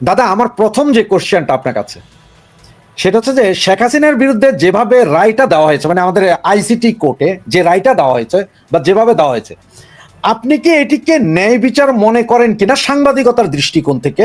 দাদা, আমার প্রথম যে কোশ্চেনটা আপনার কাছে, সেটা হচ্ছে যে শেখ হাসিনার বিরুদ্ধে যেভাবে রায়টা দেওয়া হয়েছে মানে আমাদের আইসিটি কোর্টে যে রায়টা দেওয়া হয়েছে বা যেভাবে দেওয়া হয়েছে, আপনি কি এটিকে ন্যায় বিচার মনে করেন কিনা সাংবাদিকতার দৃষ্টিকোণ থেকে?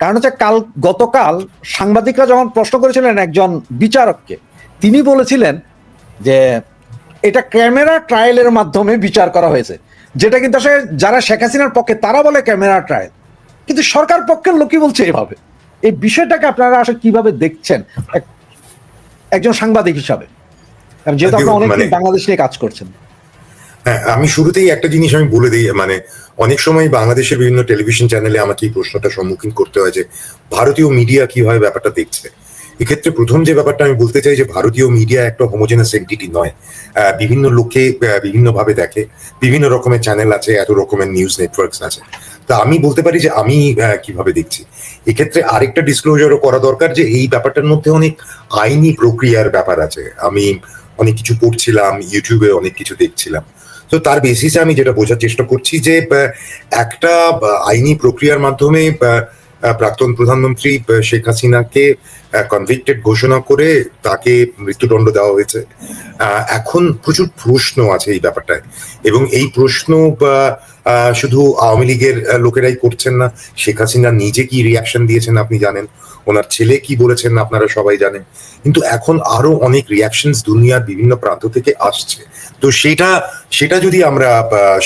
কারণ হচ্ছে কাল, গতকাল সাংবাদিকরা যখন প্রশ্ন করেছিলেন একজন বিচারককে, তিনি বলেছিলেন যে এটা ক্যামেরা ট্রায়ালের মাধ্যমে বিচার করা হয়েছে, যেটা কিন্তু আসলে যারা শেখ হাসিনার পক্ষে, তারা বলে ক্যামেরা ট্রায়াল। কিন্তু সরকার পক্ষের লোকই বলছে এভাবে। এই বিষয়টাকে আপনারা আসলে কীভাবে দেখছেন? একজন সাংবাদিক হিসাবে। যেহেতু আপনি অনেকদিন অনেক মানে- বাংলাদেশ নিয়ে কাজ করছেন। হ্যাঁ আমি শুরুতেই একটা জিনিস আমি বলে দিই মানে অনেক সময় বাংলাদেশের বিভিন্ন টেলিভিশন চ্যানেলে আমাকে এই প্রশ্নটা সম্মুখীন করতে হয় যে ভারতীয় মিডিয়া কীভাবে ব্যাপারটা দেখছে? এক্ষেত্রে প্রথম যে ব্যাপারটা আমি বলতে চাই যে ভারতীয় মিডিয়া একটা হোমোজেনাস এন্টিটি নয়। বিভিন্ন লোকে বিভিন্ন ভাবে দেখে, বিভিন্ন রকমের চ্যানেল আছে, এত রকমের নিউজ নেটওয়ার্কস আছে। তা আমি বলতে পারি যে আমি কীভাবে দেখছি? এক্ষেত্রে আরেকটা ডিসক্লোজারও করা দরকার যে এই ব্যাপারটার মধ্যে অনেক আইনি প্রক্রিয়ার ব্যাপার আছে। আমি অনেক কিছু পড়ছিলাম ইউটিউবে অনেক কিছু দেখছিলাম। তো তার বেসিসে আমি যেটা বোঝার চেষ্টা করছি যে একটা আইনি প্রক্রিয়ার মাধ্যমে প্রাক্তন প্রধানমন্ত্রী শেখ হাসিনাকে কনভিক্টেড ঘোষণা করে তাকে মৃত্যুদণ্ড দেওয়া হয়েছে। এখন প্রচুর প্রশ্ন আছে এই ব্যাপারটায়। এবং এই প্রশ্ন শুধু আওয়ামী লীগের লোকেরাই করছেন না, শেখ হাসিনা নিজে কি রিয়াকশন দিয়েছেন আপনি জানেন? ওনার ছেলে কি বলেছেন আপনারা সবাই জানেন। কিন্তু এখন আরও অনেক রিয়াকশনস দুনিয়ার বিভিন্ন প্রান্ত থেকে আসছে। তো সেটা সেটা যদি আমরা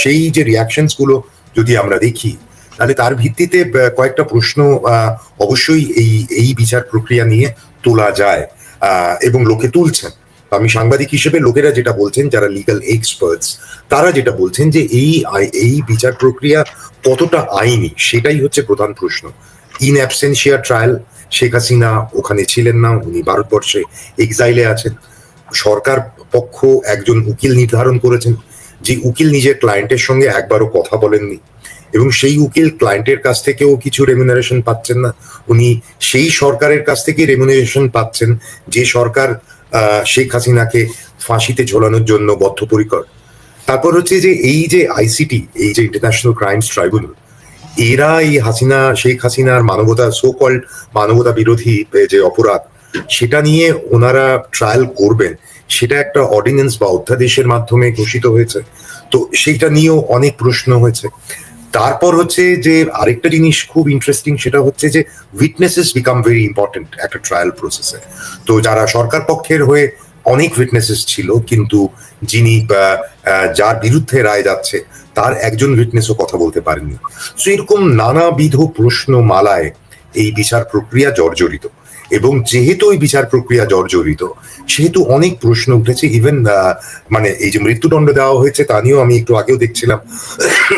সেই যে রিয়াকশনসগুলো যদি আমরা দেখি তাহলে তার ভিত্তিতে কয়েকটা প্রশ্ন অবশ্যই এই এই বিচার প্রক্রিয়া নিয়ে তোলা যায় এবং লোকে তুলছেন। আমি সাংবাদিক হিসেবে লোকেরা যেটা বলছেন, যারা লিগাল এক্সপার্টস তারা যেটা বলছেন যে এই এই বিচার প্রক্রিয়া কতটা আইনি, সেটাই হচ্ছে প্রধান প্রশ্ন। In absentia trial Sheikh Hasina ওখানে ছিলেন না, উনি ভারতবর্ষে এক্সাইলে আছেন। সরকার পক্ষ একজন উকিল নির্ধারণ করেছেন যে উকিল নিজের ক্লায়েন্টের সঙ্গে একবারও কথা বলেননি। এবং সেই উকিল ক্লায়েন্টের কাছ থেকেও কিছু রেমুনারেশন পাচ্ছেন না। উনি সেই সরকারের কাছ থেকে রেমুনারেশন পাচ্ছেন যে সরকার শেখ হাসিনাকে ফাঁসিতে ঝোলানোর জন্য বদ্ধপরিকর। তারপর হচ্ছে যে এই যে আইসিটি এই যে ইন্টারন্যাশনাল ক্রাইমস ট্রাইব্যুনাল এরা এই হাসিনা, শেখ হাসিনার মানবতা সো কল্ড মানবতা বিরোধী যে অপরাধ, সেটা নিয়ে ওনারা ট্রায়াল করবেন। সেটা একটা অর্ডিন্যান্স বা অধ্যাদেশের মাধ্যমে ঘোষিত হয়েছে। তো সেইটা নিয়েও অনেক প্রশ্ন হয়েছে। তারপর হচ্ছে যে আরেকটা জিনিস খুব ইন্টারেস্টিং সেটা হচ্ছে যে উইটনেসেস বিকাম ভেরি ইম্পর্টেন্ট একটা ট্রায়াল প্রসেসে তো যারা সরকার পক্ষের হয়ে অনেক উইটনেসেস ছিল, কিন্তু যিনি যার বিরুদ্ধে রায় যাচ্ছে, তার একজন উইটনেসও কথা বলতে পারেননি। তো এরকম নানাবিধ প্রশ্ন মালায় এই বিচার প্রক্রিয়া জর্জরিত। এবং যেহেতু ওই বিচার প্রক্রিয়া জর্জরিত সেহেতু অনেক প্রশ্ন উঠেছে ইভেন মানে এই যে মৃত্যুদণ্ড দেওয়া হয়েছে তা নিয়েও আমি একটু আগেও দেখছিলাম।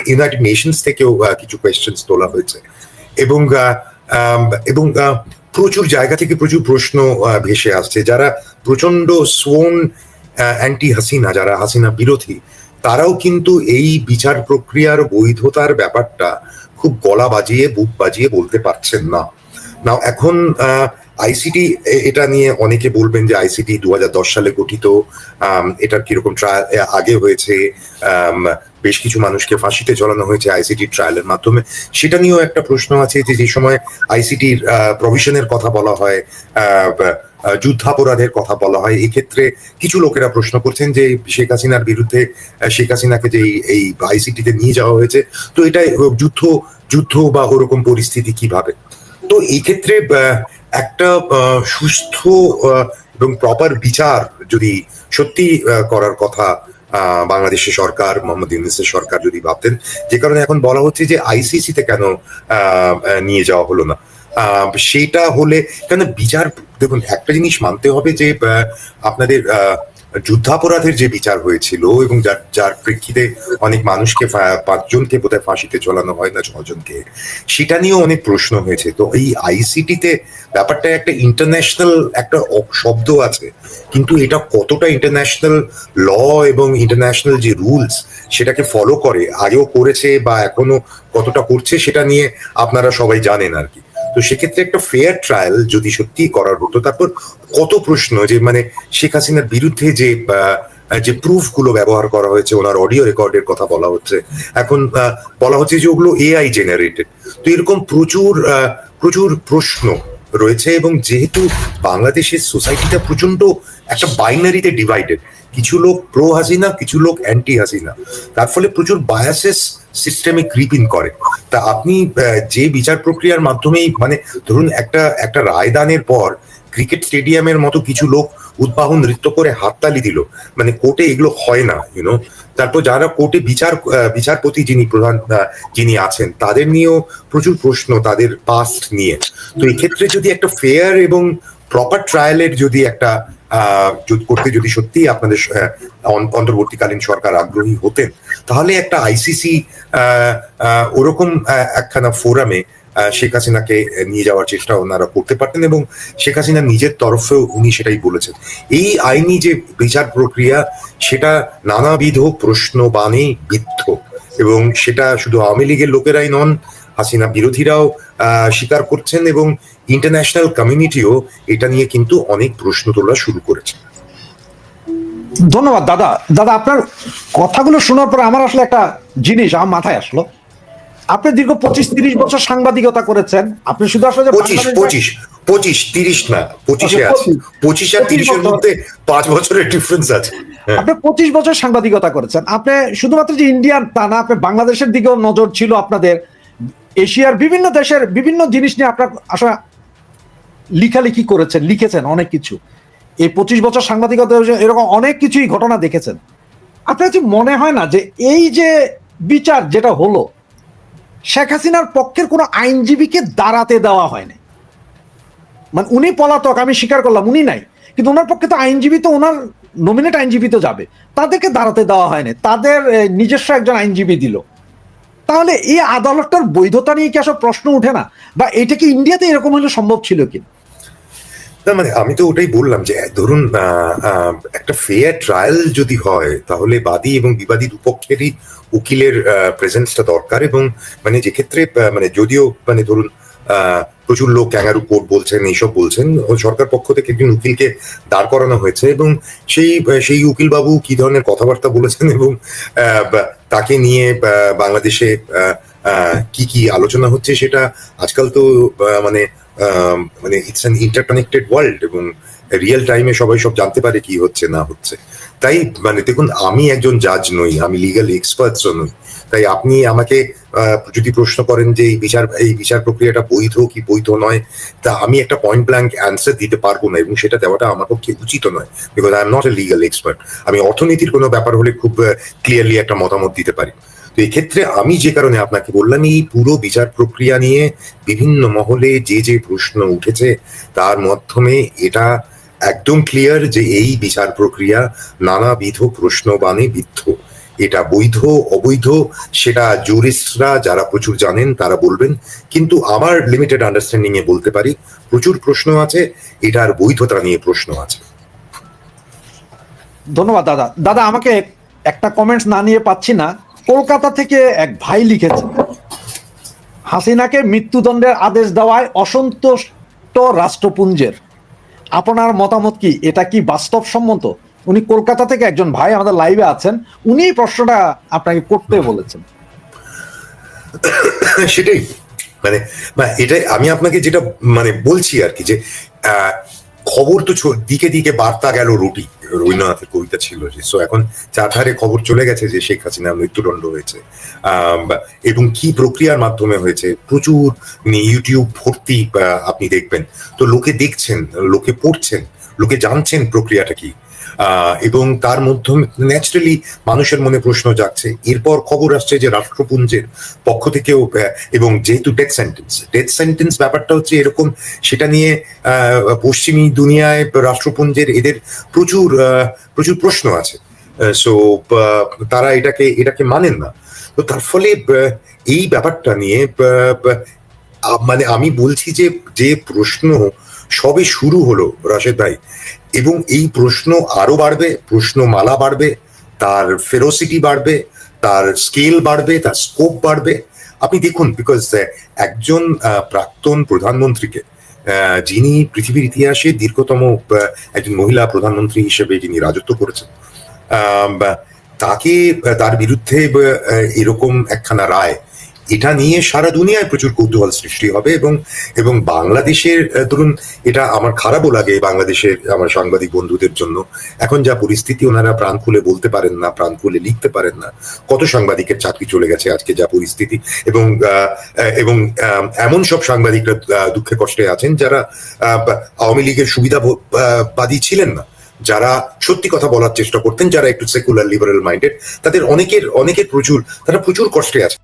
ইউনাইটেড নেশনস থেকেও কিছু কোয়েশ্চেন্স তোলা হয়েছে। এবং আহ, এবং আহ, প্রচুর জায়গা থেকে প্রচুর প্রশ্ন আহ, ভেসে আসছে। যারা প্রচণ্ড সোন অ্যান্টি হাসিনা যারা হাসিনা বিরোধী তারাও কিন্তু এই বিচার প্রক্রিয়ার বৈধতার ব্যাপারটা খুব গলা বাজিয়ে বুক বাজিয়ে বলতে পারছেন না। না এখন আইসিটি এটা নিয়ে অনেকে বলবেন যে আইসিটি দু হাজার দশ সালে গঠিত এটার কীরকম ট্রায়াল আগে হয়েছে বেশ কিছু মানুষকে ফাঁসিতে ঝোলানো হয়েছে আইসিটি ট্রায়ালের মাধ্যমে। সেটা নিয়েও একটা প্রশ্ন আছে যে যে সময় আইসিটির প্রভিশনের কথা বলা হয় যুদ্ধাপরাধের কথা বলা হয় এই ক্ষেত্রে কিছু লোকেরা প্রশ্ন করছেন যে, শেখ হাসিনার বিরুদ্ধে শেখ হাসিনাকে যে এই- আইসিটিতে নিয়ে যাওয়া হয়েছে, তো এটা যুদ্ধ যুদ্ধ বা ওরকম পরিস্থিতি কীভাবে? তো এই ক্ষেত্রে একটা সুস্থ এবং প্রপার বিচার যদি সত্যি করার কথা বাংলাদেশের সরকার, মোহাম্মদ ইউনিসের সরকার যদি ভাবতেন, যে কারণে এখন বলা হচ্ছে যে আইসিসি তে কেন নিয়ে যাওয়া হলো না। সেটা হলে, কেন বিচার, দেখুন, একটা জিনিস মানতে হবে যে আপনাদের যুদ্ধাপরাধের যে বিচার হয়েছিল এবং যার যার প্রেক্ষিতে অনেক মানুষকে পাঁচজনকে বোধহয় ফাঁসিতে চলানো হয় না, ছজনকে, সেটা নিয়েও অনেক প্রশ্ন হয়েছে। তো এই আইসিটিতে ব্যাপারটা একটা ইন্টারন্যাশনাল একটা শব্দ আছে, কিন্তু এটা কতটা ইন্টারন্যাশনাল ল এবং ইন্টারন্যাশনাল যে রুলস সেটাকে ফলো করে, আগেও করেছে বা এখনও কতটা করছে সেটা নিয়ে আপনারা সবাই জানেন আর কি। তো সেক্ষেত্রে একটা ফেয়ার ট্রায়াল যদি সত্যি করার হতো, তারপর কত প্রশ্ন যে মানে শেখ হাসিনার বিরুদ্ধে যে যে প্রুফগুলো ব্যবহার করা হয়েছে, ওনার অডিও রেকর্ডের কথা বলা হচ্ছে। এখন বলা হচ্ছে যে ওগুলো এআই জেনারেটেড তো এরকম প্রচুর প্রচুর প্রশ্ন রয়েছে এবং যেহেতু বাংলাদেশের সোসাইটিটা প্রচণ্ড একটা বাইনারিতে ডিভাইডেড কিছু লোক প্রো হাসিনা, কিছু লোক অ্যান্টি হাসিনা। তার ফলে প্রচুর বায়াসেস সিস্টেমে ক্রিপিং করে। তা আপনি যে বিচার প্রক্রিয়ার মাধ্যমেই মানে ধরুন একটা একটা রায়দানের পর ক্রিকেট স্টেডিয়ামের মতো কিছু লোক উদ্বাহন নৃত্য করে হাততালি দিল। মানে কোর্টে এগুলো হয় না ইউনো তারপর যারা কোর্টে বিচার বিচারপতি যিনি প্রধান যিনি আছেন, তাদের নিয়েও প্রচুর প্রশ্ন তাদের পাস্ট নিয়ে। তো এক্ষেত্রে যদি একটা ফেয়ার এবং প্রপার ট্রায়ালের যদি একটা করতে যদি সত্যি আপনাদের অন্তর্বর্তীকালীন সরকার আগ্রহী হতেন, তাহলে একটা আইসিসি ওরকম একখানা ফোরামে শেখ হাসিনাকে নিয়ে যাওয়ার চেষ্টা ওনারা করতে পারতেন এবং শেখ হাসিনা নিজের তরফেও উনি সেটাই বলেছেন। এই আইনি যে বিচার প্রক্রিয়া, সেটা নানাবিধ প্রশ্ন বানে বিদ্ধ এবং সেটা শুধু আওয়ামী লীগের লোকেরাই নন, হাসিনা বিরোধীরাও স্বীকার করছেন এবং ইন্টারন্যাশনাল কমিউনিটিও এটা নিয়ে কিন্তু অনেক প্রশ্ন তোলা শুরু করেছে। ধন্যবাদ দাদা। দাদা আপনার কথাগুলো শোনার পর আমার আসলে একটা জিনিস আমার মাথায় আসলো। আপনি দীর্ঘ পঁচিশ তিরিশ বছর সাংবাদিকতা করেছেন। আপনি শুধু আসলে পঁচিশ পঁচিশ পঁচিশ তিরিশ না পঁচিশে আচ্ছা, আছে। পঁচিশ। আর তিরিশের মধ্যে পাঁচ বছরের ডিফারেন্স আছে। হ্যাঁ। আপনি পঁচিশ বছর সাংবাদিকতা করেছেন। আপনি শুধুমাত্র যে ইন্ডিয়ান তা না আপনি বাংলাদেশের দিকেও নজর ছিল আপনাদের। এশিয়ার বিভিন্ন দেশের বিভিন্ন জিনিস নিয়ে আপনার আসলে লিখালিখি করেছেন, লিখেছেন অনেক কিছু। এই পঁচিশ বছর সাংবাদিকতা এরকম অনেক কিছুই ঘটনা দেখেছেন। আপনার কি মনে হয় না যে এই যে বিচার যেটা হলো, শেখ হাসিনার পক্ষের কোনো আইনজীবীকে দাঁড়াতে দেওয়া হয়নি? মানে উনি পলাতক, আমি স্বীকার করলাম, উনি নাই। কিন্তু ওনার পক্ষে তো আইনজীবী তো, ওনার নমিনেট আইনজীবী তো যাবে। তাদেরকে দাঁড়াতে দেওয়া হয়নি। তাদের নিজস্ব একজন আইনজীবী দিল। তাহলে এই আদালতটার বৈধতা নিয়ে কি আসলে প্রশ্ন উঠে না? বা এটা কি ইন্ডিয়াতে এরকম হলে সম্ভব ছিল কি না মানে আমি তো ওটাই বললাম যে ধরুন আহ, আহ, একটা ফেয়ার ট্রায়াল যদি হয় তাহলে বাদী এবং বিবাদী দুপক্ষেরই উকিলের প্রেজেন্সটা দরকার এবং মানে যে ক্ষেত্রে মানে যদিও মানে ধরুন প্রচুর লোক ক্যাঙ্গারু কোর্ট বলছেন এইসব বলছেন সরকার পক্ষ থেকে একজন উকিলকে দাঁড় করানো হয়েছে এবং সেই সেই উকিল বাবু কি ধরনের কথাবার্তা বলেছেন এবং তাকে নিয়ে বাংলাদেশে কি কি আলোচনা হচ্ছে সেটা আজকাল তো মানে মানে ইটস অ্যান ইন্টারকানেক্টেড ওয়ার্ল্ড এবং রিয়েল টাইমে সবাই সব জানতে পারে কি হচ্ছে, না হচ্ছে। তাই মানে দেখুন, আমি একজন জাজ নই, আমি লিগাল এক্সপার্টসও নই। তাই আপনি আমাকে যদি প্রশ্ন করেন যে এই বিচার এই বিচার প্রক্রিয়াটা বৈধ কি বৈধ নয়, তা আমি একটা পয়েন্ট ব্ল্যাঙ্ক অ্যান্সার দিতে পারব না এবং সেটা দেওয়াটা আমার পক্ষে উচিত নয় because I am not a legal expert আমি অর্থনীতির কোনো ব্যাপার হলে খুব ক্লিয়ারলি একটা মতামত দিতে পারি। তো এই ক্ষেত্রে আমি যে কারণে আপনাকে বললাম এই পুরো বিচার প্রক্রিয়া নিয়ে বিভিন্ন মহলে যে যে প্রশ্ন উঠেছে, তার মাধ্যমে এটা একদম ক্লিয়ার যে এই বিচার প্রক্রিয়া নানাবিধ প্রশ্ন প্রশ্নবাণে বিদ্ধ। এটা বৈধ, অবৈধ, সেটা জুরিস্টরা যারা প্রচুর জানেন তারা বলবেন। কিন্তু আমার লিমিটেড আন্ডারস্ট্যান্ডিং এ বলতে পারি, প্রচুর প্রশ্ন আছে, এটার বৈধতা নিয়ে প্রশ্ন আছে। ধন্যবাদ দাদা। দাদা, আমাকে একটা কমেন্টস না নিয়ে পাচ্ছি না। কলকাতা থেকে এক ভাই লিখেছে, হাসিনাকে মৃত্যুদণ্ডের আদেশ দেওয়ায় অসন্তুষ্ট রাষ্ট্রপুঞ্জের। আপনার মতামত কি? এটা কি বাস্তবসম্মত? উনি কলকাতা থেকে একজন ভাই আমাদের লাইভে আছেন উনি প্রশ্নটা আপনাকে করতে বলেছেন। সেটাই। মানে এটাই আমি আপনাকে যেটা মানে বলছি আর কি যে খবর তো দিকে দিকে বার্তা গেল রুটি। রবীন্দ্রনাথের কবিতা ছিল যে সো এখন চারধারে খবর চলে গেছে যে শেখ হাসিনা মৃত্যুদণ্ড হয়েছে। এবং কি প্রক্রিয়ার মাধ্যমে হয়েছে? প্রচুর মানে ইউটিউব ভর্তি আহ, আপনি দেখবেন। তো লোকে দেখছেন লোকে পড়ছেন লোকে জানছেন প্রক্রিয়াটা কি? এবং তার মাধ্যমে ন্যাচারালি মানুষের মনে প্রশ্ন জাগছে। এরপর খবর আসছে যে রাষ্ট্রপুঞ্জের পক্ষ থেকেও এবং যেহেতু ডেথ সেন্টেন্স ডেথ সেন্টেন্স ব্যাপারটা হচ্ছে এরকম, সেটা নিয়ে পশ্চিমী দুনিয়ায় রাষ্ট্রপুঞ্জের এদের প্রচুর প্রচুর প্রশ্ন আছে। সো তারা এটাকে এটাকে মানেন না। তো তার ফলে এই ব্যাপারটা নিয়ে মানে আমি বলছি যে যে প্রশ্ন সবে শুরু হলো রাশেদ ভাই, এবং এই প্রশ্ন আরও বাড়বে প্রশ্ন মালা বাড়বে, তার ফেরোসিটি বাড়বে, তার স্কেল বাড়বে, তার স্কোপ বাড়বে। আপনি দেখুন বিকজ একজন প্রাক্তন প্রধানমন্ত্রীকে যিনি পৃথিবীর ইতিহাসে দীর্ঘতম একজন মহিলা প্রধানমন্ত্রী হিসেবে যিনি রাজত্ব করেছেন তাকে, তার বিরুদ্ধে এরকম একখানা রায় এটা নিয়ে সারা দুনিয়ায় প্রচুর কৌতূহল সৃষ্টি হবে এবং এবং বাংলাদেশের ধরুন, এটা আমার খারাপও লাগে বাংলাদেশের আমার সাংবাদিক বন্ধুদের জন্য। এখন যা পরিস্থিতি, ওনারা প্রাণ খুলে বলতে পারেন না, প্রাণ খুলে লিখতে পারেন না। কত সাংবাদিকের চাকরি চলে গেছে আজকে যা পরিস্থিতি। এবং এবং এমন সব সাংবাদিকরা দুঃখে কষ্টে আছেন যারা আওয়ামী লীগের সুবিধাবাদী ছিলেন না। যারা সত্যি কথা বলার চেষ্টা করতেন, যারা একটু সেকুলার লিবারেল মাইন্ডেড তাদের অনেকের অনেকের প্রচুর, তারা প্রচুর কষ্টে আছে।